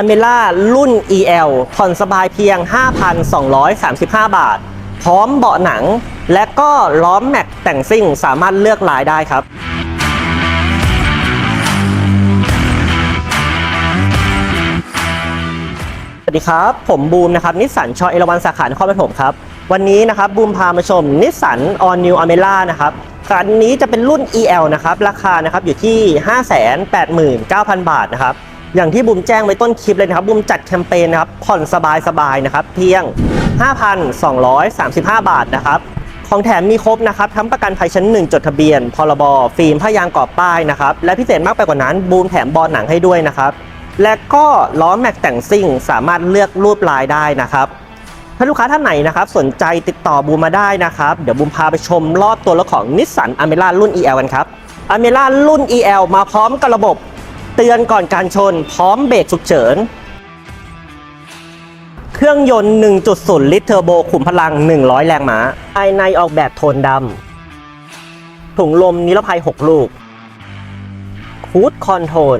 อเมล่ารุ่น EL ผ่อนสบายเพียง 5,235 บาท พร้อมเบาะหนัง และก็ล้อมแม็กแต่งซิ่งสามารถเลือกลายได้ครับสวัสดีครับ ผมบูมนะครับนิสสันชอเอราวันสาขานครปฐมครับ วันนี้นะครับบูมพามาชมนิสสันออนนิวอเมล่านะครับคันนี้จะเป็นรุ่น EL นะครับ ราคานะครับอยู่ที่ 589,000 บาทนะครับ อย่างที่บูมแจ้งไว้ต้นคลิปเลยนะครับบูมจัดแคมเปญนะครับผ่อนสบายๆนะครับเพียง 5,235 บาทนะครับของแถมมีครบนะครับทั้งประกันภัยชั้น 1 จดทะเบียน พรบฟิล์มพยางกรอบป้ายนะครับและพิเศษมากไปกว่านั้นบูมแถมบอลหนังให้ด้วยนะครับและก็ล้อแม็กแต่งซิ่งสามารถเลือกรูปลายได้นะครับถ้าลูกค้าท่านไหนนะครับสนใจติดต่อบูมมาได้นะครับเดี๋ยวบูมพาไปชมรอบตัวรถของนิสสันอเมร่ารุ่น EL กันครับอเมร่ารุ่น EL มาพร้อมกับระบบ เตือนก่อนการชนพร้อมเบรกฉุกเฉิน เครื่องยนต์ 1.0 ลิตรเทอร์โบขุมพลัง 100 แรงม้า ภายในออกแบบโทนดำถุงลมนิรภัย 6 ลูกคูดคอนโทรล